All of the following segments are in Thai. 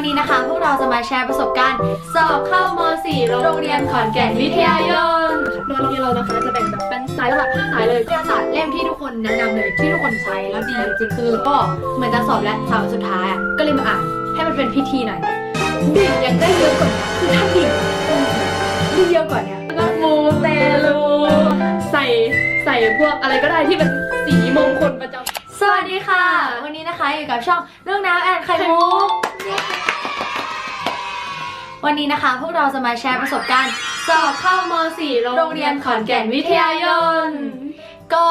วันนี้นะคะ พวกเราจะมาแชร์ประสบการณ์ สอบเข้าม4โรงเรียนขอนแก่นวิทยายนโดยโรงเรียนเรานะคะจะแบ่งแบบเป็นสายหลักห้าสายเลยวิทยาศาสตร์เล่มที่ทุกคนแนะนำเลยที่ทุกคนใช้แล้วดีจริงคือก็เหมือนจะสอบและสาวสุดท้ายอะก็เลยมาอ่านให้มันเป็นพิธีหน่อยดิ่งยังได้เยอะกว่าคือถ้าดิ่งได้เยอะกว่านี้ก็มูเตลูใส่ใส่พวกอะไรก็ได้ที่เป็นสีมงคลประจำ สวัสดีค่ะ วันนี้นะคะอยู่กับช่องเรื่องน้ำแอนไข่มุก วันนี้นะคะ พวกเราจะมาแชร์ประสบการณ์ สอบเข้าม4โรงเรียนขอนแก่นวิทยายน ก็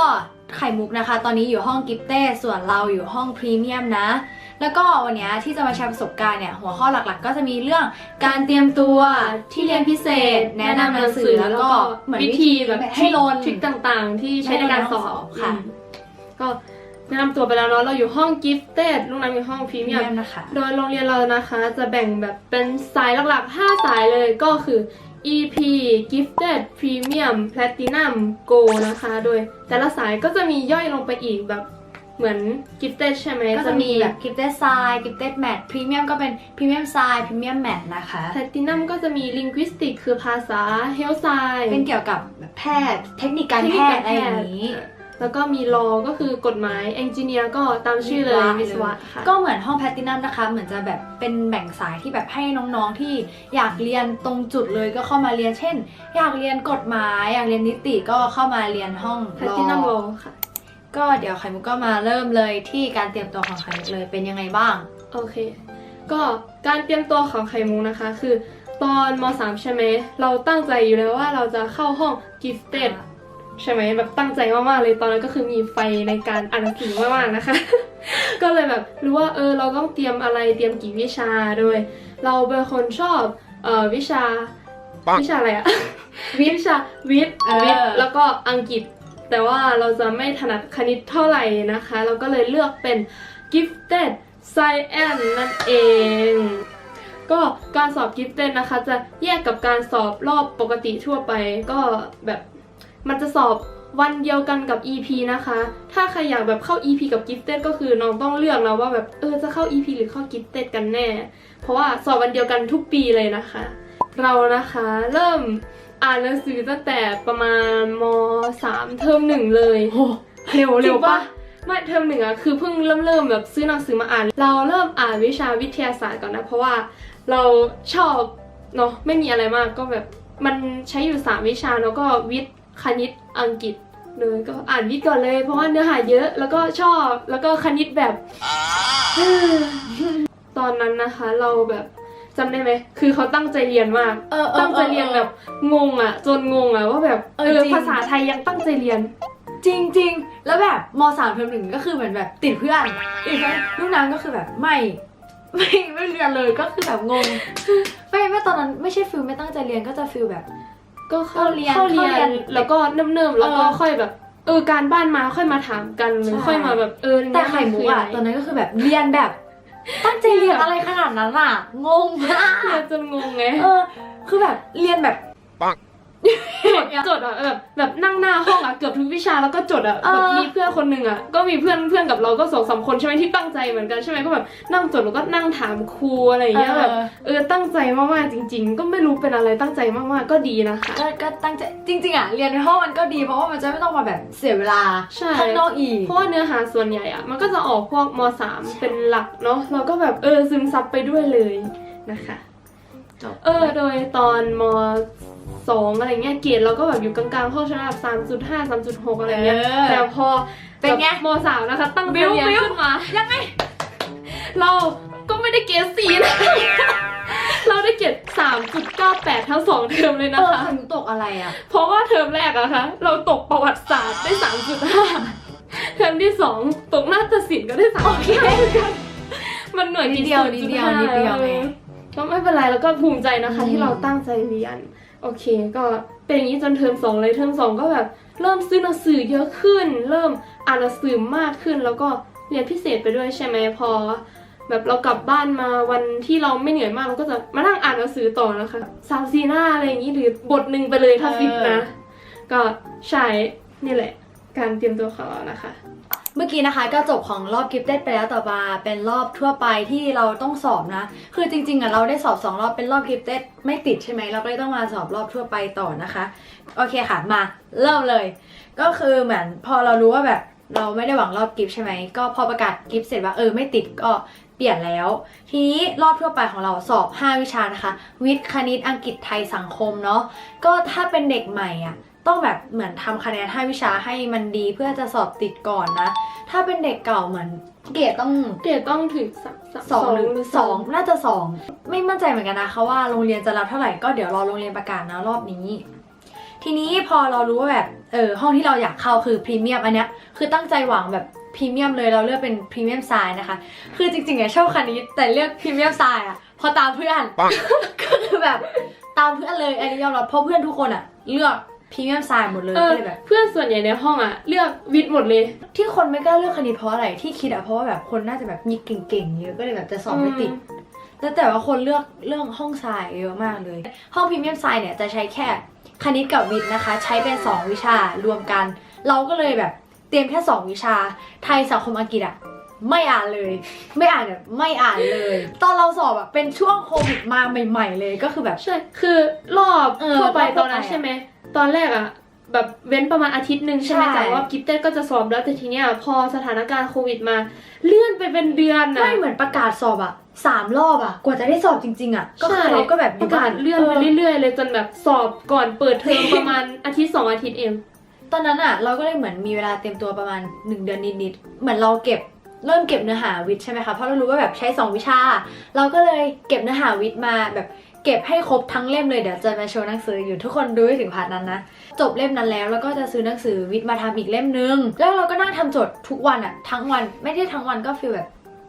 ไข่มุกนะคะ ตอนนี้อยู่ห้องกิฟเต้ส่วนเราอยู่ห้องพรีเมียมนะ แล้วก็วันนี้ที่จะมาแชร์ประสบการณ์เนี่ยหัวข้อหลักๆ ก็จะมีเรื่องการเตรียมตัวที่เรียนพิเศษ แนะนำหนังสือแล้วก็เหมือนวิธีแบบให้ลนทริคต่างๆ ที่ใช้ในการสอบค่ะอืมก็ แนะนำตัวไปแล้วเนาะเราอยู่ห้องกิฟเต็ดโรงแรมอยู่ห้องพรีพรีเมีเมียยมมนะคะ โดยโรงเรียนเรานะคะจะแบ่งแบบเป็นสายหลักๆ 5 สายเลยก็คือ EP Gifted Premium Platinum Go นะคะ โดยแต่ละสายก็จะมีย่อยลงไปอีกแบบเหมือน Gifted ใช่ไหมก็จะมีแบบกิฟเต็ดไซกิฟเต็ดแมทพรีเมียมก็เป็นพรีเมียมไซพรีเมียมแมทนะคะแพลตินัมก็จะมี Linguistic คือภาษา Health Science เป็นเกี่ยวกับแบบแพทย์ เทคนิคการแพทย์อะไรอย่างนี้ แล้วก็มี Law ก็คือกฎหมาย Engineer ก็ตามชื่อเลยวิศวะค่ะ ก็เหมือนห้องแพลตินัมนะคะ เหมือนจะแบบเป็นแบ่งสายที่แบบให้น้องๆที่อยากเรียนตรงจุดเลยก็เข้ามาเรียน เช่น อยากเรียนกฎหมาย อยากเรียนนิติก็เข้ามาเรียนห้อง Platinum Law Law ค่ะ ก็เดี๋ยวไข่มุกก็มาเริ่มเลยที่การเตรียมตัวของไข่มุกเลยเป็นยังไงบ้าง โอเค ก็การเตรียมตัวของไข่มุกนะคะ คือตอนม .3 ใช่ไหมเราตั้งใจอยู่แล้วว่าเราจะเข้าห้อง Gifted ใช่ไหมแบบตั้งใจมากๆเลยตอนนั้นก็คือมีไฟในการอ่านหนังสือมากๆนะคะ ก็เลยแบบรู้ว่าเออเราต้องเตรียมอะไรเตรียมกี่วิชาโดยเราเป็นคนชอบเอ่อวิชาวิชาอะไรอะวิชาวิทย์เออวิทย์แล้วก็อังกฤษ แต่ว่าเราจะไม่ถนัดคณิตเท่าไหร่นะคะ เราก็เลยเลือกเป็น gifted science นั่นเองก็การสอบ gifted นะคะ จะแยกกับการสอบรอบปกติทั่วไป ก็แบบ มันจะสอบวันเดียวกันกับ EP นะคะ ถ้าใครอยากแบบเข้า EP กับ gifted ก็คือน้องต้องเลือกนะว่าแบบเออจะเข้า EP หรือเข้า gifted กันแน่ เพราะว่าสอบวันเดียวกันทุกปีเลยนะคะ เรานะคะเริ่มอ่านหนังสือตั้งแต่ประมาณม 3 เทอมหนึ่งเลยโอ้เร็วจเร็ริวงปะไม่เทอมหนึ่งอะคือเพิ่งเริ่มเริ่มแบบซื้อหนังสือมาอ่าน เราเริ่มอ่านวิชาวิทยาศาสตร์ก่อนนะ เพราะว่าเราชอบเนาะไม่มีอะไรมากก็แบบมันใช้อยู่สามวิชาแล้วก็วิทย์ คณิตอังกฤษเลยก็อ่านวิทย์ก่อนเลย เพราะว่าเนื้อหาเยอะแล้วก็ชอบแล้วก็คณิตแบบ ตอนนั้นนะคะ เราแบบจำได้ไหม คือเขาตั้งใจเรียนมาก เออเออตั้งใจเรียนแบบงงอะจนงงอะว่าแบบเอเอออจริง ภาษาไทยยังตั้งใจเรียน จริงจริงๆ แล้วแบบมสามเทอมหนึ่งก็คือเหมือนแบบติดเพื่อนติดเพื่อนลูกน้ำก็คือแบบไม่ไม่ไม่เรียนเลยก็คือแบบงง ไม่ไม่ตอนนั้นไม่ใช่ฟิลไม่ตั้งใจเรียนก็จะฟิลแบบ ก็เข้าเข้าเรียนเข้าเรียเข้าเรียนนแล้วก็เนิ่มๆแล้วก็เออค่อยแบบ เออการบ้านมาค่อยมาถามกันหรือใช่ค่อยมาแบบเออแต่ไข่มุกอะตอนนั้นก็คือแบบเรียนแบบตั้งใจเรียนอะไรขนาดนั้นอะงงมากเรียนจนงงไงเออ คือแบบเรียนแบบ จดจดอะแบบแบบนั่งหน้าห้องอะเกือบทุกวิชาแล้วก็จดอะเออ แบบมีเพื่อนคนหนึ่งอะก็มีเพื่อนเพื่อนกับเราก็สองสามคนใช่ไหมที่ตั้งใจเหมือนกันใช่ไหมก็แบบนั่งจดแล้วก็นั่งถามครูอะไรอย่างเงี้ยแบบเออเออตั้งใจมากๆจริง ๆ ก็ไม่รู้เป็นอะไรตั้งใจมากๆก็ดีนะคะ ก็ก็ตั้งใจจริง ๆอะเรียนในห้องมันก็ดีเพราะว่ามันจะไม่ต้องมาแบบเสียเวลาใช่ ข้างนอกอีก เพราะว่าเนื้อหาส่วนใหญ่อะมันก็จะออกพวกม .3 เป็นหลักเนาะเราก็แบบเออซึมซับไปด้วยเลยนะคะจบ เออ โดยตอนม สองอะไรเงี้ยเกรดเราก็แบบอยู่กลางๆเข้าชนะแบบสามจุดห้าสามจุดหกอะไรเงี้ยเออแต่พอเป็นไงแบบมสามนะคะ ตั้งใจบิ้วเรียนบิ้วขึ้นมา ยังไง เราก็ไม่ได้เกรดสี่นะ เราได้เกรดสามจุดเก้าแปดทั้งสองเทอมเลยเอนะอคะไข่มุกตกอะไรอะเพราะว่าเทอมแรกอะคะเราตกประวัติศาสตร์ได้สามจุดห้าเทอมที่สองตกนาฏศิลป์ก็ได้สามโอเคมันหน่วยนิดเดียวนิดเดียวนิดเดียวไงก็ไม่เป็นไรแล้วก็ภูมิใจนะคะอืมที่เราตั้งใจเรียน โอเค ก็เป็นอย่างนี้จนเทอมสองเลยเทอมสองก็แบบเริ่มซื้อหนังสือเยอะขึ้น เริ่มอ่านหนังสือมากขึ้น แล้วก็เรียนพิเศษไปด้วยใช่ไหมพอ แบบเรากลับบ้านมาวันที่เราไม่เหนื่อยมากเราก็จะมานั่งอ่านหนังสือต่อนะคะสามสี่หน้าอะไรอย่างนี้หรือบทหนึ่งไปเลยถ้าฟิตนะ ก็ใช่นี่แหละ การเตรียมตัวของเรานะคะ มื่อกี้นะคะก็จบของรอบกิฟต์เต็ดไปแล้วต่อมาเป็นรอบทั่วไปที่เราต้องสอบนะ คือจริงๆอะเราได้สอบสองรอบเป็นรอบกิฟต์เต็ดไม่ติดใช่ไหมเราก็เลยต้องมาสอบรอบทั่วไปต่อนะคะ โอเคค่ะมาเริ่มเลย ก็คือเหมือนพอเรารู้ว่าแบบเราไม่ได้หวังรอบกิฟต์ใช่ไหมก็พอประกาศกิฟต์เสร็จว่าเออไม่ติดก็เปลี่ยนแล้ว ทีนี้รอบทั่วไปของเราสอบ 5 วิชานะคะ วิทย์คณิตอังกฤษไทยสังคมเนาะก็ถ้าเป็นเด็กใหม่อะ ต้องแบบเหมือนทำคะแนน5วิชาให้มันดีเพื่อจะสอบติดก่อนนะ ถ้าเป็นเด็กเก่าเหมือนเกรดต้องเกรดต้องถึงสามามสองหรือหรือสองน่าจะสองไม่มั่นใจเหมือนกันนะคะว่าโรงเรียนจะรับเท่าไหร่ก็เดี๋ยวรอโรงเรียนประกาศนะรอบนี้ ทีนี้พอเรารู้ว่าแบบเออห้องที่เราอยากเข้าคือพรีเมียมอันเนี้ยคือตั้งใจหวังแบบพรีเมียมเลยเราเลือกเป็นพรีเมียมไซน์นะคะ คือจริงๆอะชอบคณิตแต่เลือกพรีเมียมไซน์อะเพอตามเพื่อนก็คือแบบตามเพื่อนเลยอันนี้ยอมรับเพราะเพื่อนทุกคนอะเลือก พรีเมียมไซน์หมดเลยเออก็เลยแบบ เพื่อนส่วนใหญ่ในห้องอะเลือกวิทย์หมดเลย ที่คนไม่กล้าเลือกคณิตเพราะอะไรที่คิดอะเพราะว่าแบบคนน่าจะแบบมีเก่งๆเยอะก็เลยแบบจะสอบไม่ติด แล้วแต่ว่าคนเลือกเรื่องห้องทรายเยอะมากเลย ห้องพรีเมียมทรายเนี่ยจะใช้แค่คณิตกับวิทย์นะคะ ใช้เป็น 2 วิชารวมกัน เราก็เลยแบบเตรียมแค่ 2 วิชา ไทยสังคมอังกฤษอะไม่อ่านเลย ไม่อ่านแบบไม่อ่านเลย ตอนเราสอบอะเป็นช่วงโควิดมาใหม่ ๆ เลยก็คือแบบ ใช่ คือรอบเออทั่วไปรอบทั่ตวอนนั้นไปอะ ใช่ไหม ตอนแรกอะแบบเว้นประมาณอาทิตย์หนึ่งใช่ไหมใช่จากว่ากิฟเต้ก็จะสอบแล้วแต่ทีเนี้ยพอสถานการณ์โควิดมา เลื่อนไปเป็นเดือนน่ะไม่เหมือนประกาศสอบอะสามรอบอะกว่าจะได้สอบจริง ๆอะก็คือใช่ เราก็แบบอปยู่ระกาศเลื่อนไปเรื่อยๆ เลยจนแบบสอบก่อนเปิดเทอมประมาณ อาทิตย์สองอาทิตย์เอง ตอนนั้นอะเราก็เลยเหมือนมีเวลาเตรียมตัวประมาณ1เดือนนิดๆเหมือนเราเก็บเริ่มเก็บเนื้อหาวิทย์ใช่ไหมคะเพราะเรารู้ว่าแบบใช้2วิชา เราก็เลยเก็บเนื้อหาวิทย์มาแบบ เก็บให้ครบทั้งเล่มเลยเดี๋ยวจะมาโชว์หนังสืออยู่ทุกคนดูให้ถึงพาร์ทนั้นนะ จบเล่มนั้นแล้วแล้วก็จะซื้อหนังสือวิทย์มาทำอีกเล่มนึง แล้วเราก็นั่งทำโจทย์ทุกวันอะทั้งวันไม่ได้ทั้งวันก็ฟีลแบบ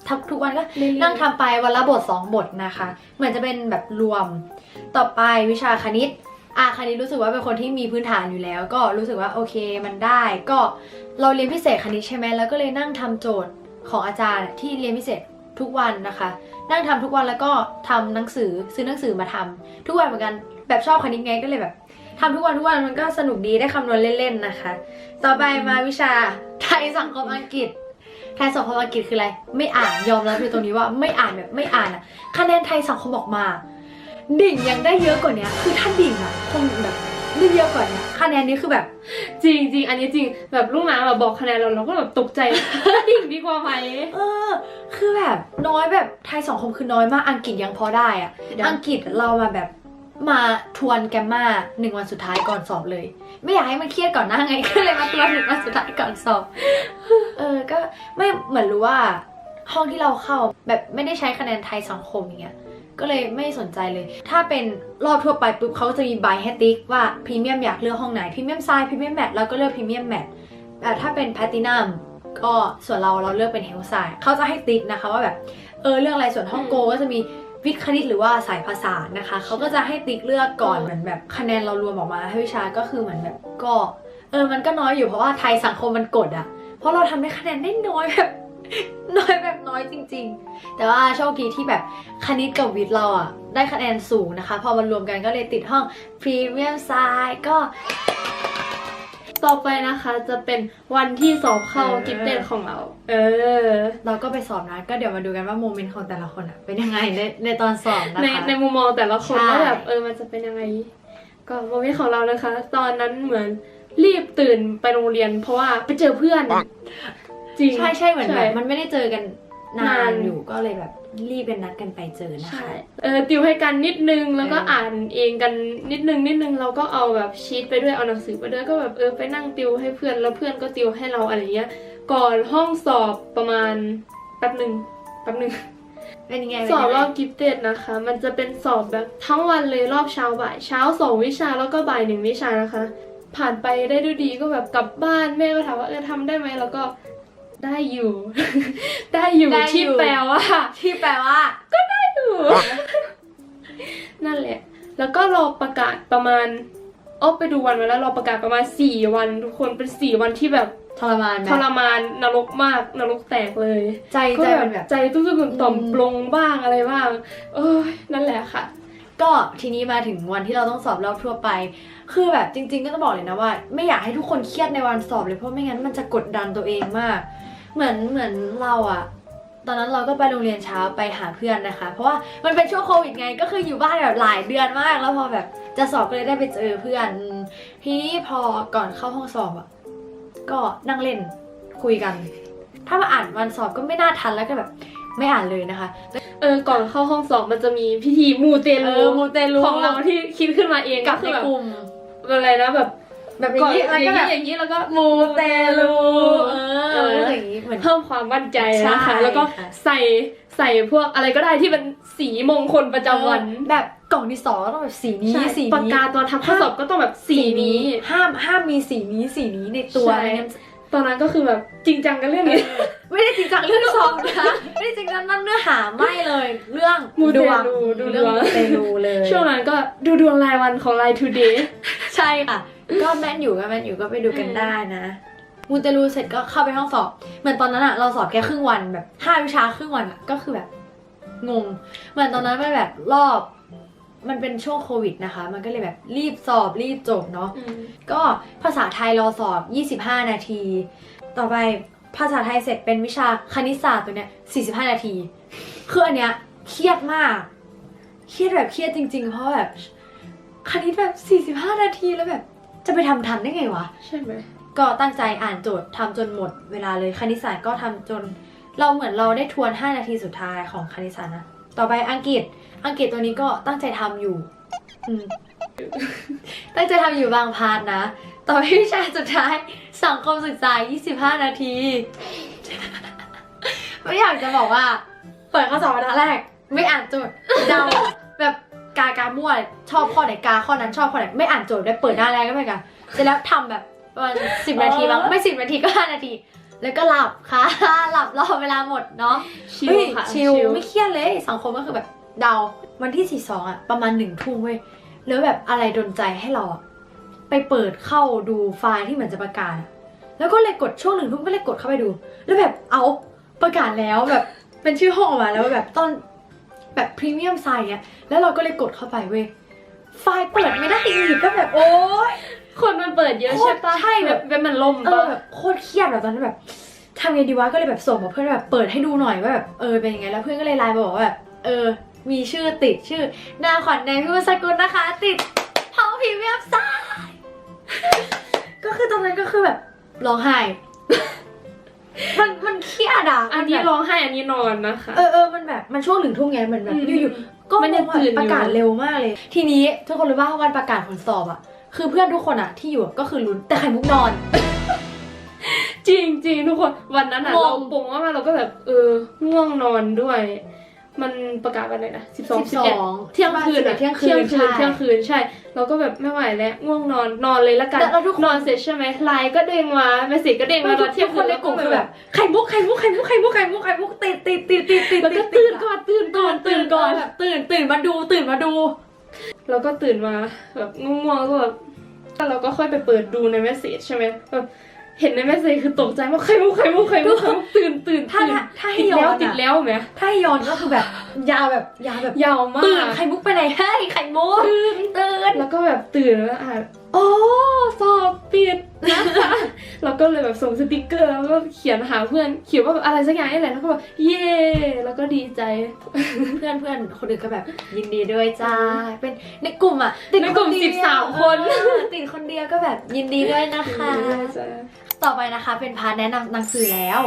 ทำทุกวันก็เรื่อยๆนั่งทำไปวันละบท 2 บทนะคะ เหมือนจะเป็นแบบรวม ต่อไปวิชาคณิตอาคณิตรู้สึกว่าเป็นคนที่มีพื้นฐานอยู่แล้ว ก็รู้สึกว่าโอเคมันได้ ก็เราเรียนพิเศษคณิตใช่ไหมแล้วก็เลยนั่งทำโจทย์ของอาจารย์ที่เรียนพิเศษ ทุกวันนะคะ นั่งทำทุกวันแล้วก็ทำหนังสือซื้อหนังสือมาทำทุกวันเหมือนกันแบบชอบคณิตไงก็เลยแบบทำทุกวันทุกวันมันก็สนุกดีได้คำนวณเล่นๆนะคะ ต่อไปมาวิชาไทยสังคมอังกฤษไทยสังคมอังกฤษคืออะไร ไม่อ่านยอมรับเลยตรงนี้ว่าไม่อ่านแบบไม่อ่านอะคะแนนไทยสังคมออกมา ดิ่งยังได้เยอะกว่านี้คือถ้าดิ่งอะคงแบบ ได้เยอะกว่านี้คะแนนนี้คือแบบ จริงจริงอันนี้จริงแบบลูกน้ำแบบบอกคะแนนเราเราก็แบบตกใจดิ่งดีกว่าไหมเออ คือแบบน้อยแบบไทยสังคมคือน้อยมากอังกฤษยังพอได้อะได้อังกฤษเรามาแบบมาทวนแกมมาหนึ่งวันสุดท้ายก่อนสอบเลย ไม่อยากให้มันเครียดก่อนหน้าไงก็เลยมาทวนหนึ่งวันสุดท้ายก่อนสอบเออก็ไม่เหมือนรู้ว่าห้องที่เราเข้าแบบไม่ได้ใช้คะแนนไทยสังคมอย่างเงี้ย ก็เลยไม่สนใจเลย ถ้าเป็นรอบทั่วไปปุ๊บเขาจะมีใบให้ติ๊กว่าพรีเมียมอยากเลือกห้องไหนพรีเมียมไซด์พรีเมียมแมทเราก็เลือกพรีเมียมแมทแต่ถ้าเป็นแพลตินัมก็ส่วนเราเราเลือกเป็นเฮลไซด์เขาจะให้ติ๊กนะคะว่าแบบเออเรื่องอะไรส่วนห้องโกก็จะมีวิทย์คณิตหรือว่าสายภาษานะคะเขาก็จะให้ติ๊กเลือกก่อนเหมือนแบบคะแนนเรารวมออกมาให้วิชาก็คือเหมือนแบบก็เออมันก็น้อยอยู่เพราะว่าไทยสังคมมันกดอะเพราะเราทำได้คะแนนได้น้อยแบบ น้อยแบบน้อยจริง ๆ แต่ว่าโชคดีที่แบบคณิตกับวิทย์เราอะได้คะแนนสูงนะคะ พอมันรวมกันก็เลยติดห้องพรีเมียมไซด์ก็ต่อไปนะคะจะเป็นวันที่สอบเข้าเออกิฟเต็ดของเรา เออ เราก็ไปสอบนะก็เดี๋ยวมาดูกันว่าโมเมนต์ของแต่ละคนอะเป็นยังไงในในตอนสอบนะในคะในมุมมองแต่ละคนใช่ว่าแบบเออมันจะเป็นยังไง ก็โมเมนต์ของเรานะคะ ตอนนั้นเหมือนรีบตื่นไปโรงเรียน เพราะว่าไปเจอเพื่อน จริงใช่ใช่เหมือนแบบใช่มันไม่ได้เจอกันนานานนอยู่ก็เลยแบบรีบเป็นนัดกันไปเจอนะใช่คะเออติวให้กันนิดนึงแล้วก็เอออ่อ่านเองกันนิดนึงนิดนึงเราก็เอาแบบชีตไปด้วยเอาหนังสือไปด้วยก็แบบเออไปนั่งติวให้เพื่อนแล้วเพื่อนก็ติวให้เราอะไรเงี้ย ก่อนห้องสอบประมาณแป๊บหนึ่งแป๊บหนึ่งเป็นยังไงสอบรอบเป็นยังไงกิฟเต็ดนะคะ มันจะเป็นสอบแบบทั้งวันเลยรอบเช้าบ่ายเช้าสองวิชาแล้วก็บ่ายหนึ่งวิชานะคะ ผ่านไปได้ด้วยดีก็แบบกลับบ้านแม่ก็ถามว่าเออทำได้ไหมแล้วก็ ได้อยู่ ได้อยู่ได้อยู่ ที่แปลว่า ที่แปลว่า อยู่นั่นแหละ แล้วก็รอประกาศประมาณอ้อไปดูวันมาแล้วรอประกาศประมาณสี่วันทุกคนเป็นสี่วันที่แบบทรมานไหมทรมานนรกมากนรกแตกเลยใจก็ใจแบมับนแบบใจตุ้มๆต่อมอืมๆปลงบ้างอะไรบ้าง เอ้ยนั่นแหละค่ะ ก็ทีนี้มาถึงวันที่เราต้องสอบรอบทั่วไป คือแบบจริง ๆ ก็ต้องบอกเลยนะว่า ไม่อยากให้ทุกคนเครียดในวันสอบเลยเพราะไม่งั้นมันจะกดดันตัวเองมาก เหมือนเหมือนเราอะตอนนั้นเราก็ไปโรงเรียนเช้าไปหาเพื่อนนะคะ เพราะว่ามันเป็นช่วงโควิดไงก็คืออยู่บ้านแบบหลายเดือนมาก แล้วพอแบบจะสอบก็เลยได้ไปเจอเพื่อนอืมทีนี้พอก่อนเข้าห้องสอบอะก็นั่งเล่นคุยกัน ถ้ามาอ่านวันสอบก็ไม่น่าทันแล้วก็แบบไม่อ่านเลยนะคะ เออก่อนเข้าห้องสอบมันจะมีพิธีมูเตเอลูอมูเตลูของเราที่คิดขึ้นมาเองกับคืในอแบบกลุ่มอะไรนะแบบ แบบอย่าก่องนนี้อแล้วย่างก็นี้แบบอย่างนี้แล้วก็มูเตลูเอ เออออย่างนี้เหมือนเพิ่มความมั่นใจนะคะใช่แล้วก็ค่ะใส่ใส่พวกอะไรก็ได้ที่เป็นสีมงคลประจำวันแบบกล่องที่สองก็ต้องแบบสีนี้ใช่สีนี้ปากกาตอนทำข้อสอบก็ต้องแบบสีนี้ ห้ามห้ามมีสีนี้สีนี้ในตัวใช่อะไรเงี้ยตอนนั้นก็คือแบบจริงจังกันเรื่องนี้ ไม่ได้จริงจังเรื่องสอบนะไม่ได้จริงจังนั่นเนื้อหาไม่เลย เรื่องมูเตดวงลูดูดเรื่องวงมูเตลูเลยช่วงนั้นก็ดูดวงรายวันของ Line Today ใช่ค่ะ ก็แม่นอยู่ก็แม่นอยู่ก็ไปดูกันอืมได้นะ มูเตลูเสร็จก็เข้าไปห้องสอบ เหมือนตอนนั้นอะเราสอบแค่ครึ่งวันแบบห้าวิชาครึ่งวันอะก็คือแบบงง เหมือนตอนนั้นมันแบบรอบ มันเป็นช่วงโควิดนะคะ มันก็เลยแบบรีบสอบรีบจบเนาะ ก็ภาษาไทยเราสอบ 25 นาที ต่อไปภาษาไทยเสร็จเป็นวิชาคณิตศาสตร์ตัวเนี้ย 45 นาที คืออันเนี้ยเครียดมาก เครียดแบบเครียดจริง ๆ เพราะแบบคณิตแบบ 45 นาทีแล้วแบบจะไปทำทันได้ไงวะ ใช่ไหม ก็ตั้งใจอ่านโจทย์ทำจนหมดเวลาเลยคณิตศาสตร์ก็ทำจน เราเหมือนเราได้ทวน 5 นาทีสุดท้ายของคณิตศาสตร์นะ ต่อไปอังกฤษ อังกฤษตัวนี้ก็ตั้งใจทำอยู่ตั้งใจทำอยู่บางพาร์ทนะ ต่อไปวิชาสุดท้ายสังคมศึกษา 25 นาที ไม่อยากจะบอกว่า เปิดข้อสอบบรรทัดแรก ไม่อ่านโจทย์เดาแบบกากามั่วชอบข้อไหนกาข้อนั้นชอบข้อไหนไม่อ่านโจทย์ได้เปิดหน้าแรกก็ไปกันเสร็จแล้วทำแบบ ประมาณสิบนาทีมั้งไม่สิบนาทีก็ห้านาที แล้วก็หลับค่ะ หลับรอเวลาหมดเนาะชิลเฮ้ยค่ะชิลไม่เครียดเลยสังคมก็คือแบบเดาวันที่สี่สองอะประมาณหนึ่งทุ่มเว้ยแล้วแบบอะไรดนใจให้เราอะไปเปิดเข้าดูไฟล์ที่เหมือนจะประกาศอะแล้วก็เลยกดช่วงหนึ่งทุ่มก็เลยกดเข้าไปดู แล้วแบบเอาประกาศแล้วแบบเป็นชื่อห้องออกมาแล้วแบบตอนแบบพรีเมียมไซน์เนี้ยแล้วเราก็เลยกดเข้าไปเว้ยไฟล์เปิดไม่ได้อีกก็แบบโอ๊ย คนมันเปิดเยอะใช่ปะใช่แบบเว็บมันล่มเออปะแบบโคตรเครียดแบบตอนนั้นแบบทำไงดีวะก็เลยแบบส่งมาเพื่อนแบบเปิดให้ดูหน่อยว่าแบบเออเป็นยังไงแล้วเพื่อนก็เลยไลน์มาบอกว่าแบบเออ มีชื่อติดชื่อ นาขวัญแดงพิมพ์สกุลนะคะ ติดห้องพรีเมียมไซน์ก็คือตอนนั้นก็คือแบบร้องไห้มันมันเครียดอะอันนี้มัแบบร้องไห้อันนี้นอนนะคะเออเออมันแบบมันช่วงหนึ่งทุ่มไงเหมือนแบบอืมอยู่ๆก็มันยังงงว่าตื่นอยู่ประกาศเร็วมากเลย ทีนี้ทุกคนรู้ป่ะวันประกาศผลสอบอะ คือเพื่อนทุกคนอะที่อยู่อะก็คือลุ้นแต่ไข่มุกนอน จริงจริงทุกคนวันนั้นอะงง เราปงมากๆเราก็แบบ เออง่วงนอนด้วย มันประกาศวันไหนนะสิบสองสิบเอ็ด12เที่ยงคืนอะเที่ยงคืนเที่ยงคืนใช่เที่ยงคืนใช่ เราก็แบบไม่ไหวแล้วง่วงนอนนอนเลยละกันแล้วแล้วทุกคน นอนเสร็จใช่ไหมไลน์ก็เด้งมาเมสเซจก็เด้งแล้มาวตทุอนกเที่ยงคคืนนในกลุ่มคือแบบ ไข่มุกไข่มุกไข่มุกไข่มุกไข่มุกไข่มุกติดติดติดติดติดแล้วก็ตื่นก่อนตื่นก่อนตื่นก่อนแบบตื่นตื่นมาดูตื่นมาดู แล้วก็ตื่นมาแบบง่วงๆแล้วก็แบบแล้วเราก็ค่อยไปเปิดดูในเมสเซจใช่ไหมแบบเห็นในเมสเซจคือตกใจว่าใครมุกใครมุกใครมุกใครมุกตื่นตื่นถ้าตื่นถ้าถ้าให้ติดย้อแล้วนติดอะแล้วไหมถ้าให้ย้อนก็คือแบบ ยาวแบบยาวแบบยาวมากตื่นไข่มุกไปไหนเฮ้ยไข่มุกตื่นตื่นแล้วก็แบบตื่นแล้วอ่านโอ้ ก็เลยแบบส่งสติกเกอร์แล้วก็เขียนหาเพื่อนเขียนว่าแบบอะไรสักอย่างนี่แหละแล้วก็แบบเย่แล้วก็ดีใจเพื่อนเพื่อนคนอื่นก็แบบยินดีด้วยจ้าเป็นในกลุ่มอะติดในกลุ่มเดียว13คนเออติดคนเดียวก็แบบยินดีด้วยนะคะ ต่อไปนะคะเป็นพาร์ทแนะนำหนังสือแล้ว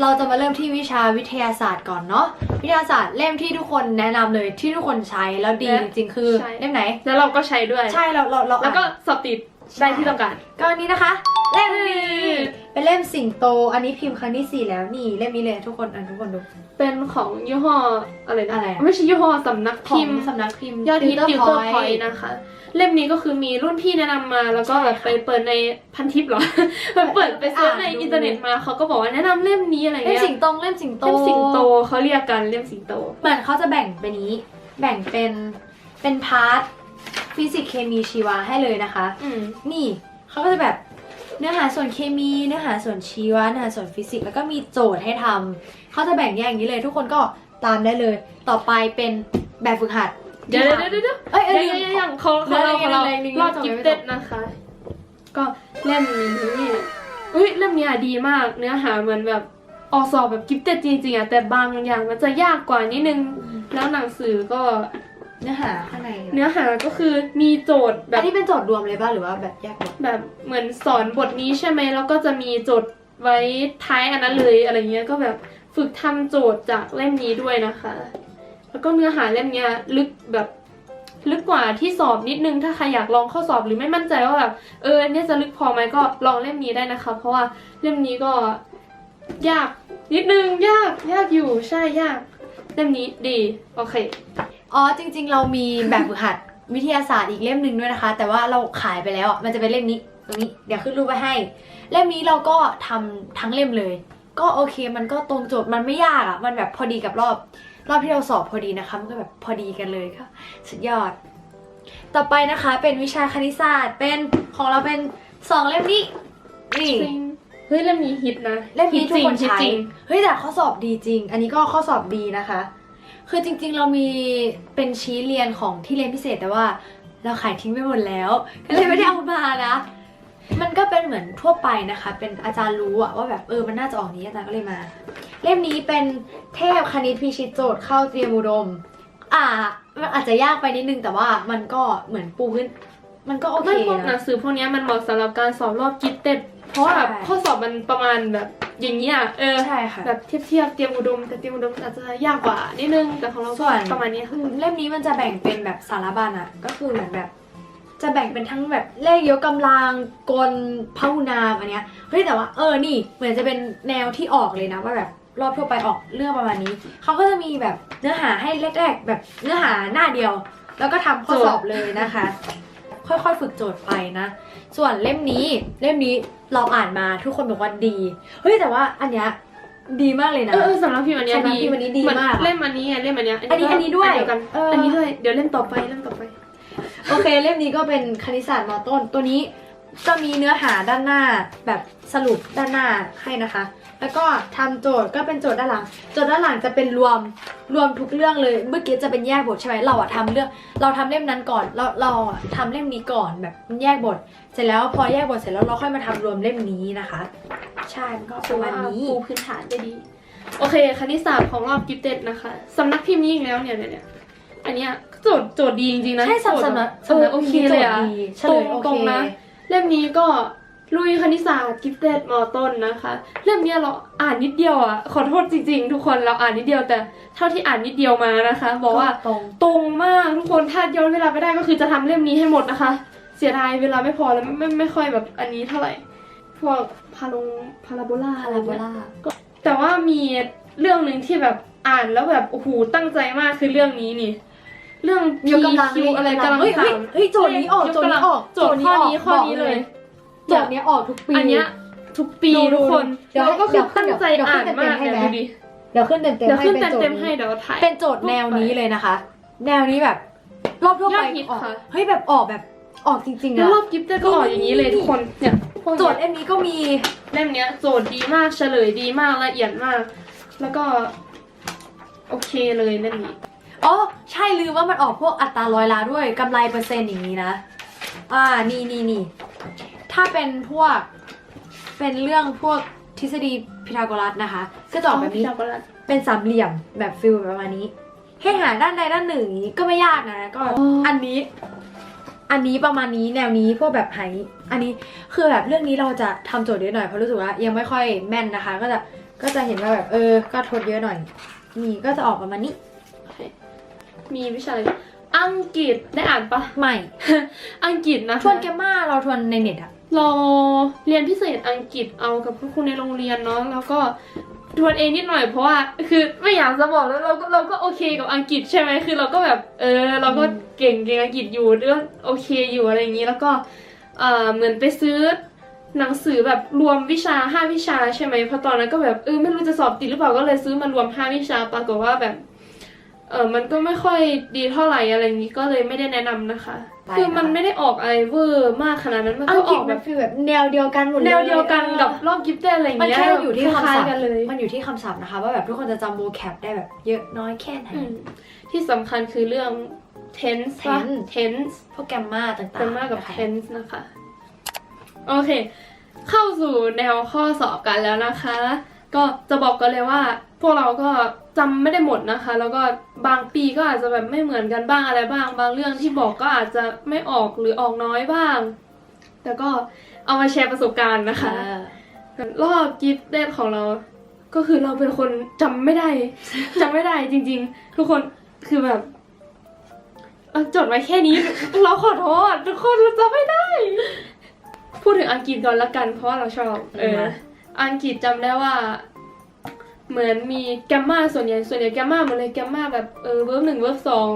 เราจะมาเริ่มที่วิชาวิทยาศาสตร์ก่อนเนาะวิทยาศาสตร์เล่มที่ทุกคนแนะนำเลยที่ทุกคนใช้แล้วดีและจริงๆคือใช่เล่มไหน แล้วเราก็ใช้ด้วยใช่เราเราเราแล้วก็อ่านสอบติดได้ที่ต้องการก็อันนี้นะคะ เล่มนี้เย้เป็นเล่มสิงโต อันนี้พิมพ์ครั้งที่สี่แล้วนี่เล่มนี้เลยทุกคนอ่านทุกคนดู เป็นของยี่ห้ออะไรนะอะไรอะ ไม่ใช่ยี่ห้อสำนักพิพิมมพ์พ์สำนักพิมพ์ ยอดฮิต Tutor ติวเตอร์ Point พอยนะคะ เล่มนี้ก็คือมีรุ่นพี่แนะนำมา แล้วก็แบบไปเปิดในพันทิปเหรอแบบเปิดไปเซิร์ชในอ่านดู อินเทอร์เน็ตมาเขาก็บอกว่าแนะนำเล่มนี้อะไรเล่มเงี้ยสิงโตเล่มสิงโต เล่มสิงโตเขาเรียกกันเล่มสิงโต เหมือนเขาจะแบ่งเป็นนี้ แบ่งเป็นเป็นพาร์ทฟิสิกส์เคมีชีวาให้เลยนะคะ อืม นี่เขาก็จะแบบ เนื้อหาส่วนเคมี เนื้อหาส่วนชีวะเนื้อหาส่วนฟิสิกส์แล้วก็มีโจทย์ให้ทำเขาจะแบ่งแยกอย่างนี้เลย ทุกคนก็ตามได้เลย ต่อไปเป็นแบบฝึกหัดเดี๋ยวเดี๋ยวเดี๋ยวเดี๋ยวเอ้ยเอ้ยยังลืยังมยังเขาเขาเราเดี๋ขยวองเราเดี๋ยวเดี๋ยวรอบเดี๋ยวกิฟเดี๋ยวเต็ดนะคะ ก็เล่มนี้อุ้ยเล่มเนี้ยดีมากเนื้อหาเหมือนแบบออกสอบแบบกิฟเต็ดจริงๆอะแต่บางอย่างมันจะยากกว่านิดนึง แล้วหนังสือก็ เนื้อหาข้างในเนื้อหาก็คือมีโจทย์แบอับนนี้เป็นโจทย์รวมเลยป่ะหรือว่าแบบแยกบทแบบเหมือนสอนบทนี้ใช่ไหมแล้วก็จะมีโจทย์ไว้ท้ายอันนั้นเลยอะไรเงี้ยก็แบบฝึกทำโจทย์จากเล่มนี้ด้วยนะคะ แล้วก็เนื้อหาเล่มเนี้ยลึกแบบลึกกว่าที่สอบนิดนึงถ้าใครอยากลองข้อสอบหรือไม่มั่นใจว่าแบบเออเนี่ยจะลึกพอไหมก็ลองเล่มนี้ได้นะคะ เพราะว่าเล่มนี้ก็ยากนิดนึงยากยากอยู่ใช่ยาก เล่มนี้ดี โอเค อ๋อจริง ๆ เรามีแบบฝึกหัดวิทยาศาสตร์อีกเล่มหนึ่งด้วยนะคะ แต่ว่าเราขายไปแล้วอะมันจะเป็นเล่มนี้ตรงนี้เดี๋ยวขึ้นรูปไปให้ เล่มนี้เราก็ทำทั้งเล่มเลย ก็โอเคมันก็ตรงโจทย์มันไม่ยากอะ มันแบบพอดีกับรอบ รอบที่เราสอบพอดีนะคะมันก็แบบพอดีกันเลยก็สุดยอด ต่อไปนะคะเป็นวิชาคณิตศาสตร์เป็นของเราเป็นสองเล่มนี้นี่ จริงเฮ้ยเล่มนี้ฮิตนะเล่มนี้ฮิตทุกคนฮิตใช้จริงเฮ้ยแต่ข้อสอบดีจริง อันนี้ก็ข้อสอบดีนะคะ คือจริงๆ เรามีเป็นชี้เรียนของที่เรียนพิเศษแต่ว่า เราขายทิ้งไปหมดแล้ว ก็เลยไม่ได้เอามานะ มันก็เป็นเหมือนทั่วไปนะคะ เป็นอาจารย์รู้อะว่าแบบเออมันน่าจะออกนี้อาจารย์ก็เลยมา เล่มนี้เป็นเทพคณิตพิชิตโจทย์เข้าเตรียมอุดม อ่า มันอาจจะยากไปนิดนึงแต่ว่ามันก็เหมือนปูพื้นมันก็โอเคไม่พวกหนันะงสือพวกเนี้ยมันเหมาะสำหรับการสอบรอบกิฟเต็ด เพราะว่าแบบใช่ข้อสอบมันประมาณแบบอย่างนี้ยเออใช่ค่ะแบบเทียบเทียบๆเตรียมอุดม แต่เตรียมอุดมอาจจะยากกว่านิดนึงแต่ของเราส่วนประมาณนี้ค่ะเล่มนี้มันจะแบ่งเป็นแบบสารบัญอะก็คือเหมือนแบบ จะแบ่งเป็นทั้งแบบเลขยกกำลังกลพหุนามอันเนี้ยเฮ้ยแต่ว่าเออนี่เหมือนจะเป็นแนวที่ออกเลยนะว่าแบบรอบทั่วไปออกเรื่องประมาณนี้เขาก็จะมีแบบเนื้อหาให้แรกๆแบบเนื้อหาหน้าเดียว แล้วก็ทำข้อสอบเลยนะคะ ค่อยๆ ฝึกโจทย์ไปนะ ส่วนเล่มนี้เล่มนี้เราอ่านมาทุกคนบอกว่าดีเฮ้ยแต่ว่าอันเนี้ยดีมากเลยนะเออเออสำหรับพิมพ์อันเนี้ยสำหรับดีพิมพ์อันนี้ดีเหมือมากเล่มอันนี้ไงเล่มอันเนี้ยอันนี้อันนี้ด้วยเดียวกันเอออัอันนี้ด้วยเดี๋ยวเล่มต่อไปเล่มต่อไป โอเคเล่มนี้ก็เป็นคณิตศาสตร์มต้นตัวนี้ จะมีเนื้อหาด้านหน้าแบบสรุปด้านหน้าให้นะคะ แล้วก็ทำโจทย์ก็เป็นโจทย์ด้านหลัง โจทย์ด้านหลังจะเป็นรวมรวมทุกเรื่องเลย เมื่อกี้จะเป็นแยกบทใช่ไหมเราอะทำเรื่อง เราทำเล่มนั้นก่อน เราเราอะทำเล่มนี้ก่อนแบบมันแยกบท เสร็จแล้วพอแยกบทเสร็จแล้วเราค่อยมาทำรวมเล่มนี้นะคะ ใช่มันก็ประมาณนี้ปูพื้นฐานได้ดี โอเค คณิตศาสตร์ของรอบกิฟเต็ดนะคะสำนักพิมพ์นี้อีกแล้วเนี่ยเนี่ยเนี่ยอันเนี้ยโจทย์โจทย์ดีจริงๆนะใช่โจทย์สำนักเออโอเคเลยอะเฉตลรงยโอตรงเคนะ เล่มนี้ก็ลุยคณิตศาสตร์กิฟเต็ดมอต้นนะคะ เล่มเนี้ยเราอ่านนิดเดียวอะขอโทษจริง ๆ ทุกคนเราอ่านนิดเดียวแต่เท่าที่อ่านนิดเดียวมานะคะ บอกว่าตรงตรงมากทุกคนถ้าย้อนเวลาไปได้ก็คือจะทำเล่มนี้ให้หมดนะคะ เสียดายเวลาไม่พอแล้วไม่ไม่ไม่ค่อยแบบอันนี้เท่าไหร่พวกพาลงพาราโบลาพาราโบลาแต่ว่ามีเรื่องหนึ่งที่แบบอ่านแล้วแบบโอ้โหตั้งใจมากคือเรื่องนี้นี่ เรื่อง ยกกำลัง PQ อะไรกำลังเฮ้ยเฮ้ยสามเฮ้ยโจทย์นี้ออกยโจทย์นี้ออกโจทย์ข้อนี้โจข้อทย์นี้นี้เลออกยโจทย์นี้ออกทุกปี อันเนี้ยทุกปีดูดูทุกคนเดี๋ยวให้เราก็คือตั้งใจเดี๋ยวขึ้อ่านนมากเต็มๆให้เนี่ยไหมดูดิ เดี๋ยวขึ้นเต็มๆเดี๋ยวให้ขึ้นเป็นโจเต็ทมย์ๆให้นี้เดี๋ยวถ่าย เป็นโจทย์แนวนี้เลยนะคะ แนวนี้แบบรอบทั่วไปยอดฮิตออกค่ะ เฮ้ยแบบออกแบบออกจริงๆแล้วอะรอบกิฟต์ก็ออกอย่างนี้เลยทุกคนเนี่ยพวกโจเนี้ทยย์เล่มนี้ก็มี เล่มเนี้ยโจทย์ดีมากเฉลยดีมากละเอียดมาก แล้วก็ โอเคเลยเล่มนี้ อ๋อใช่ลืมว่ามันออกพวกอัตราร้อยล้านด้วยกำไรเปอร์เซ็นต์อย่างนี้นะ อ่านี่นี่นี่ถ้าเป็นพวกเป็นเรื่องพวกทฤษฎีพีทาโกรัสนะคะ ก็จะออกแบบนี้ช็อกโกแลตเป็นสามเหลี่ยมแบบฟิลประมาณนี้ ให้หาด้านใดด้านหนึ่งอย่างนี้ก็ไม่ยากนะก็อ๋ออัอันนี้ อันนี้ประมาณนี้แนวนี้พวกแบบไหอันนี้คือแบบเรื่องนี้เราจะทำโจทย์เยอะหน่อยเพราะรู้สึกว่ายังไม่ค่อยแม่นนะคะ ก็จะก็จะเห็นว่าแบบเออ ก็ทดเยอะหน่อยนี่ก็จะออกประมาณนี้โอเค มีวิชาอะไร อังกฤษได้อ่านปะใหม่ อังกฤษนะทวนแกมมาเราทวนในเน็ตอะเราเรียนพิเศษอังกฤษเอากับคุณครูในโรงเรียนเนาะแล้วก็ทวนเองนิดหน่อยเพราะว่าคือไม่อยากจะบอกแล้วเราก็เราก็โอเคกับอังกฤษใช่ไหมคือเราก็แบบเออเราก็เก่งเก่งอังกฤษอยู่เรื่องโอเคอยู่อะไรอย่างนี้แล้วก็เออเหมือนไปซื้อหนังสือแบบรวมวิชาห้าวิชาใช่ไหมเพราะตอนนั้นก็แบบเออไม่รู้จะสอบติดหรือเปล่าก็เลยซื้อมารวมห้าวิชาปรากฏว่าแบบ เออมันก็ไม่ค่อยดีเท่าไหร่อะไรอย่างนี้ก็เลยไม่ได้แนะนำนะคะคือมันไม่ได้ออกอะไรเวอร์มากขนาดนั้นมันอังก็กอฤษอกแบแบบบฟีลแบบแนวเดียวกันหมดเลยแนวเดียวกันกับรอบกิฟต์อะไรอย่างมันเงี้ยแค่อยู่ที่คคำล้ายศัพๆกันท์เลยมันอยู่ที่คำศัพท์นะคะ ว่าแบบทุกคนจะจำโวแคปได้แบบเยอะน้อยแค่ไหน อืมที่สำคัญคือเรื่อง tense ปะ tense tense พวกแกมมาต่างๆเป็นมากกับ นะคะ tense นะคะ โอเค เข้าสู่แนวข้อสอบกันแล้วนะคะ ก็จะบอกกันเลยว่า พวกเราก็จำไม่ได้หมดนะคะ แล้วก็บางปีก็อาจจะแบบไม่เหมือนกันบ้างอะไรบ้าง บางเรื่องที่บอกก็อาจจะไม่ออกหรือออกน้อยบ้าง แต่ก็เอามาแชร์ประสบการณ์นะคะ รอบกิฟต์เดทของเรา ก็คือเราเป็นคนจำไม่ได้จำไม่ได้จริง ๆ ทุกคนคือแบบเอ่อจดไว้แค่นี้ เราขอโทษทุกคนเราจำไม่ได้ พูดถึงอังกฤษก่อนละกันเพราะว่าเราชอบ เออมาอังกฤษจำได้ว่า เหมือนมีแกมมาส่วนใหญ่ส่วนใหญ่แกมมาหมดเลยแกมมาแบบเออเวิร์บหนึ่งเวิร์บสอง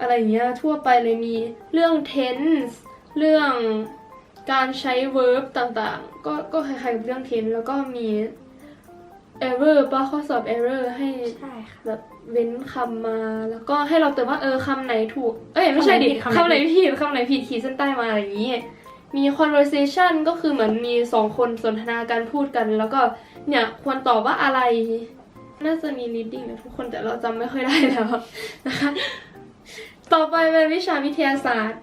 อะไรอย่างเงี้ยทั่วไปเลยมีเรื่อง tense เรื่องการใช้ verb ต่างๆ ก็ก็คล้ายๆกับเรื่อง tense แล้วก็มี error ป่ะข้อสอบ error ให้ใช่ค่ะแบบเว้นคำมา แล้วก็ให้เราเติมว่าเออคำไหนถูก เอ้ยไม่ใช่ดิคำคำไหไหนนผิดผิดคำไหนผิดขีดเส้นใต้มาอะไรอย่างนี้มี conversation ก็คือเหมือนมีสองคนสนทนาการพูดกัน แล้วก็เนี่ยควรตอบว่าอะไร น่าจะมี reading นะทุกคนแต่เราจำไม่ค่อยได้แล้วนะคะ ต่อไปเป็นวิชาวิทยาศาสตร์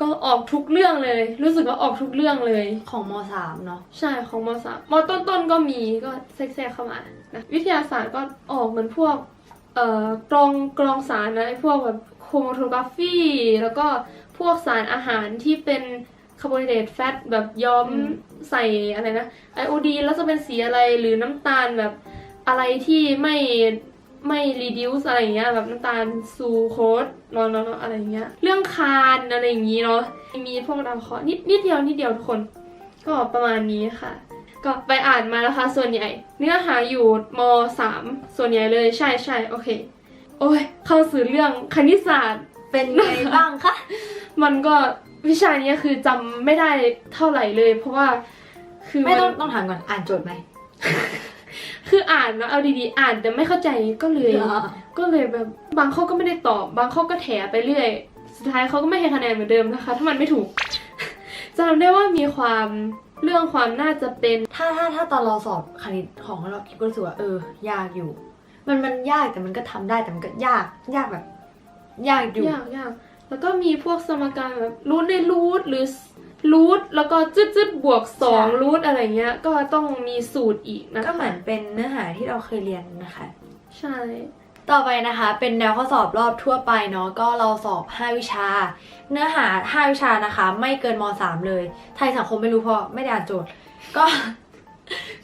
ก็ออกทุกเรื่องเลย รู้สึกว่าออกทุกเรื่องเลย ของมสามเนาะใช่ของมสามมต้นๆก็มีก็แทรกๆเข้ามานะวิทยาศาสตร์ก็ออกเหมือนพวกเอ่อกรองกรองสารนะไอ้พวกแบบโครโมโทกราฟีแล้วก็พวกสารอาหารที่เป็นคาร์โบไฮเดรตแฟตแบบย้อมใส่อะไรนะไอโอดีแล้วจะเป็นสีอะไรหรือน้ำตาลแบบ อะไรที่ไม่ไม่ reduce อะไรอย่างเงี้ยแบบน้ำตาลซูโคสเนาะเนาะเนาะอะไรอย่างเงี้ย เรื่องคานอะไรอย่างงี้เนาะมีพวกดาวเคราะห์นิดนิดเดียวนิดเดียวทุกคน ก็ประมาณนี้ค่ะ ก็ไปอ่านมาแล้วค่ะส่วนใหญ่ เนื้อหาอยู่ม .3 ส่วนใหญ่เลยใช่ใช่โอเค โอ้ยเข้าสู่เรื่องคณิตศาสตร์เป็นไงบ้างคะมันก็วิชานี้คือจำไม่ได้เท่าไหร่เลย เพราะว่า คือไม่ต้องนต้องถามก่อนอ่านโจทย์ไหม คืออ่านนะเอาดีๆ อ่านแต่ไม่เข้าใจก็เลย ก็เลยแบบบางข้อก็ไม่ได้ตอบ บางข้อก็แถไปเรื่อย สุดท้ายเขาก็ไม่ให้คะแนนเหมือนเดิมนะคะ ถ้ามันไม่ถูกจำได้ว่ามีความเรื่องความน่าจะเป็น ถ้าถ้าถ้าตอนเราสอบคณิตของเราคิดก็รู้สึกว่าเออยากอยู่ มันมันยากแต่มันก็ทำได้แต่มันก็ยากยากแบบ ยากอยู่ยากยากแล้วก็มีพวกสมการแบบรูทในรูทหรือ รูทแล้วก็จึ๊ดจึ๊ดบวกสองใช่รูทอะไรเงี้ย ก็ต้องมีสูตรอีกนะคะก็เหมือนเป็นเนื้อหาที่เราเคยเรียนนะคะ ใช่ ต่อไปนะคะเป็นแนวข้อสอบรอบทั่วไปเนาะก็เราสอบ 5 วิชา เนื้อหา 5 วิชานะคะ ไม่เกินม 3 เลย ไทยสังคมไม่รู้เพราะไม่ได้อ่านโจทย์ ก็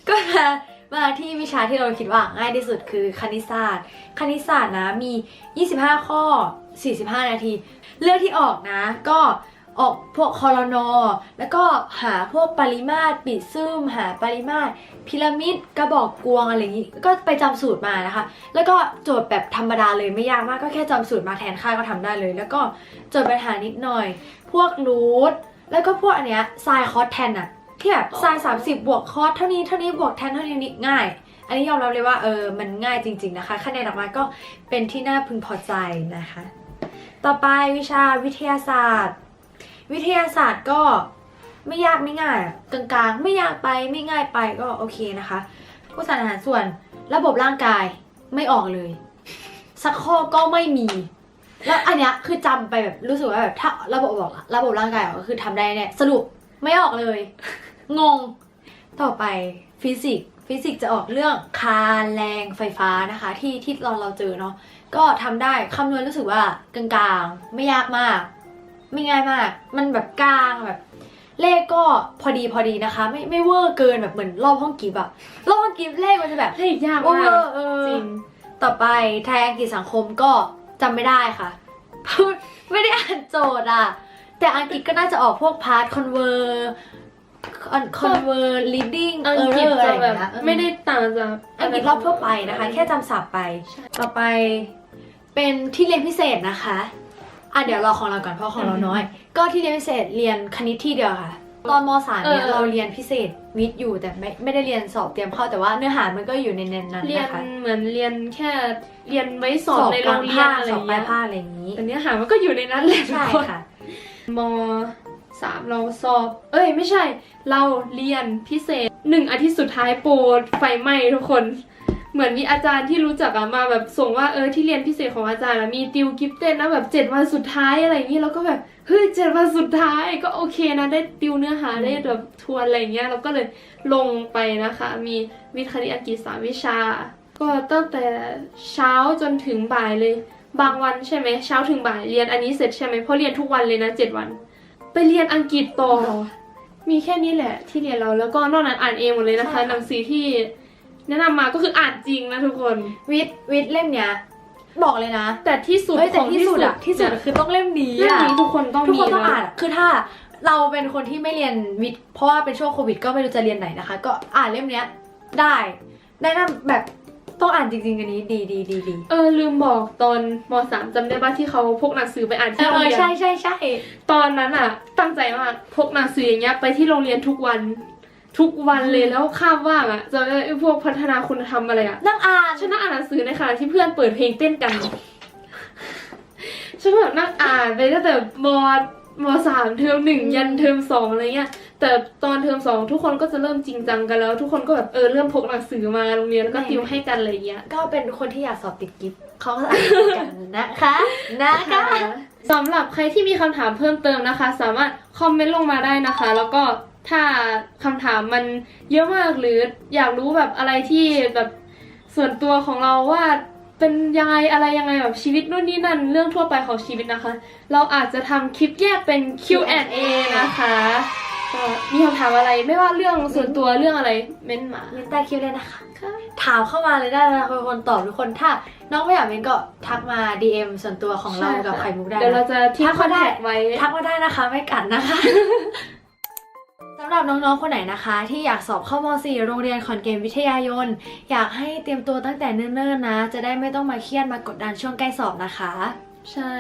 ก็มามาที่วิชาที่เราคิดว่าง่ายที่สุดคือคณิตศาสตร์ คณิตศาสตร์นะมี 25 ข้อ 45 นาที เลือกที่ออกนะ ก็ ออกพวกคอรนอ แล้วก็หาพวกปริมาตรปิดซึมหาปริมาตรพีระมิดกระบอกกวงอะไรอย่างนี้ก็ไปจำสูตรมานะคะ แล้วก็โจทย์แบบธรรมดาเลยไม่ยากมากก็แค่จำสูตรมาแทนค่าก็ทำได้เลย แล้วก็โจทย์ปัญหานิดหน่อย พวกรูทแล้วก็พวกอันเนี้ยไซคอสแทนอะที่แบบไซสามสิบบวกคอสเท่านี้เท่านี้บวกแทนเท่านี้นี่ง่าย อันนี้ยอมรับเลยว่าเออมันง่ายจริง ๆนะคะคะแนนออกมาก็เป็นที่น่าพึงพอใจนะคะ ต่อไปวิชาวิทยาศาสตร์ วิทยาศาสตร์ก็ไม่ยากไม่ง่ายกลางๆ ไม่ยากไปไม่ง่ายไปก็โอเคนะคะผู้สารอาหารส่วนระบบร่างกายไม่ออกเลย สักข้อก็ไม่มี แล้วอันเนี้ยคือจำไปแบบรู้สึกว่าแบบถ้าระบบบอกระบบร่างกายออกก็คือทำได้แน่สรุปไม่ออกเลย งงต่อไปฟิสิกส์ฟิสิกส์จะออกเรื่องคานแรงไฟฟ้านะคะ ที่ที่เราเราเจอเนาะก็ทำได้คำนวณรู้สึกว่ากลางๆ ไม่ยากมาก ไม่ง่ายมาก มันแบบกลางแบบ เลขก็พอดีพอดีนะคะ ไม่ไม่เวอร์เกินแบบเหมือนรอบห้องกิฟอะรอบห้องกิฟเลขมันจะแบบเลขยากโอ้มากเออจริงต่อไปไทยอังกฤษสังคมก็จำไม่ได้ค่ะไม่ได้อ่านโจทย์อะแต่อังกฤษก็น่าจะออกพวกพาร์ทคอนเวอร์คอนเวอร์ลีดดิ้งอัเองกฤษออะไรจะอย่างแบบเงี้ยเออไม่ได้ต่างจากอังกฤษรอบทั่วไปนะคะ แค่จำศัพท์ไป ต่อไปเป็นที่เรียนพิเศษนะคะ อะเดี๋ยวรอของเราก่อนเพราะของเราน้อย ก็ที่เรียนพิเศษเรียนคณิตที่เดียวค่ะ ตอนมสามเนี่ยเราเรียนพิเศษวิทย์อยู่แต่ไม่ไม่ได้เรียนสอบเตรียมเข้าแต่ว่าเนื้อหามันก็อยู่ในนั้นเรียนนะคะเหมือนเรียนแค่เรียนไว้สอบในโรงเรียนอะไรสอบปเงี้ลายยภาคอะไรอย่างนี้แต่เนื้อหามันก็อยู่ในนั้นแหละทุกใช่คนค่ะ มสามเราสอบ เอ้ย ไม่ใช่ เราเรียนพิเศษหนึ่งอาทิตย์สุดท้ายโปรไฟไหม้ทุกคน เหมือนมีอาจารย์ที่รู้จักอะมาแบบส่งว่าเออที่เรียนพิเศษของอาจารย์อะมีติวกิฟเต้นนะแบบเจ็ดวันสุดท้ายอะไรอย่างนี้เราก็แบบเฮ้ยเจ็ดวันสุดท้ายก็โอเคนะได้ติวเนื้อหาได้แบบทวนอะไรอย่างเงี้ยเราก็เลยลงไปนะคะ มีวิทย์คณิตอังกฤษสามวิชา ก็ตั้งแต่เช้าจนถึงบ่ายเลย บางวันใช่ไหมเช้าถึงบ่ายเรียนอันนี้เสร็จใช่ไหมเพราะเรียนทุกวันเลยนะเจ็ดวัน ไปเรียนอังกฤษต่อมีแค่นี้แหละที่เรียนเราแล้วก็นอกนั้นอ่านเองหมดเลยนะคะใช่ค่ะหนังสือที่ แนะนำมาก็คืออ่านจริงนะทุกคน วิทย์วิทย์เล่มเนี้ยบอกเลยนะ แต่ที่สุดเฮ้ยขแต่องที่สุดอะที่สุดเนี่ยคือต้องเล่มนี้เรื่องอะนี้ทุกคนต้องทุกมีคนต้องะอ่านอะคือถ้าเราเป็นคนที่ไม่เรียนวิทย์เพราะว่าเป็นช่วงโควิดก็ไม่รู้จะเรียนไหนนะคะ ก็อ่านเล่มเนี้ยได้แนะนำแบบต้องอ่านจริงๆอันนี้ดีดีดีดีเออลืมบอกตอนมสามจำได้ป่ะที่เขาพกหนังสือไปอ่านเอที่โรงอเรียนใช่ใช่ใช่ตอนนั้นอะตั้งใจมากพกหนังสืออย่างเงี้ยไปที่โรงเรียนทุกวัน ทุกวันเลยแล้วข้ามว่างอะจะไอ้พวกพัฒนาคุณธรรมอะไรอะนั่งอ่านฉันนั่งอ่านหนังสือในขณะที่เพื่อนเปิดเพลงเต้นกันฉันแบบนั่งอ่านไปตั้งแต่มมสามเทอมหนึ่งยันเทอมสองอะไรเงี้ย แต่ตอนเทอมสองทุกคนก็จะเริ่มจริงจังกันแล้ว ทุกคนก็แบบเออเริ่มพกหนังสือมาโรงเรียนแล้วก็ติวให้กันอะไรเงี้ยก็เป็นคนที่อยากสอบติดกิฟต์เขาก็อ่านกันนะคะนะคะสำหรับใครที่มีคำถามเพิ่มเติมนะคะ สามารถคอมเมนต์ลงมาได้นะคะ แล้วก็ ถ้าคำถามมันเยอะมากหรืออยากรู้แบบอะไรที่แบบส่วนตัวของเราว่าเป็นยังไงอะไรยังไงแบบชีวิตนู่นนี่นั่นเรื่องทั่วไปของชีวิตนะคะ เราอาจจะทำคลิปแยกเป็น Q&A นะคะก็มีคำถามอะไรไม่ว่าเรื่องส่วนตัวเรื่องอะไรเม้นมาเม้นใต้คลิปเลยนะคะถามเข้ามาเลยได้เลยนะคะคนตอบทุกคนถ้า น้องไม่อยากเม้นก็ทักมา DM ส่วนตัวของเรากับไข่มุกได้เดี๋ยวเรานะจะทิ้งทักคอมานได้แทคไว้ทักมาได้นะคะ ไม่กัดนะคะสำหรับน้องๆ คนไหนนะคะ ที่อยากสอบเข้าม .4 โรงเรียนขอนแก่นวิทยายน อยากให้เตรียมตัวตั้งแต่เนิ่นๆนะ จะได้ไม่ต้องมาเครียดมากดดันช่วงใกล้สอบนะคะ ใช่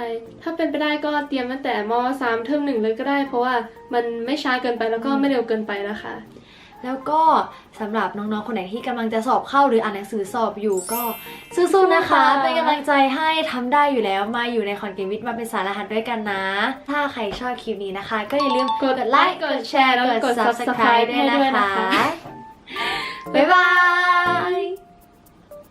ถ้าเป็นไปได้ก็เตรียมตั้งแต่ม 3 เทอมหนึ่งเลยก็ได้ เพราะว่ามันไม่ช้าเกินไปแล้วก็ไม่เร็วเกินไปนะคะ แล้วก็สำหรับน้องๆ คนไหนที่กำลังจะสอบเข้าหรืออ่านหนังสือสอบอยู่ก็สู้ๆนะคะสู้ๆค่ะเป็นกำลังใจให้ทำได้อยู่แล้วมาอยู่ในขอนแก่นวิทย์มาเป็นสารหัสด้วยกันนะ ถ้าใครชอบคลิปนี้นะคะ ก็อย่าลืมกดไลค์กดแชร์แล้วก็กด subscribe ด้วยให้ด้วยนะนะคะคะ บ๊ายบา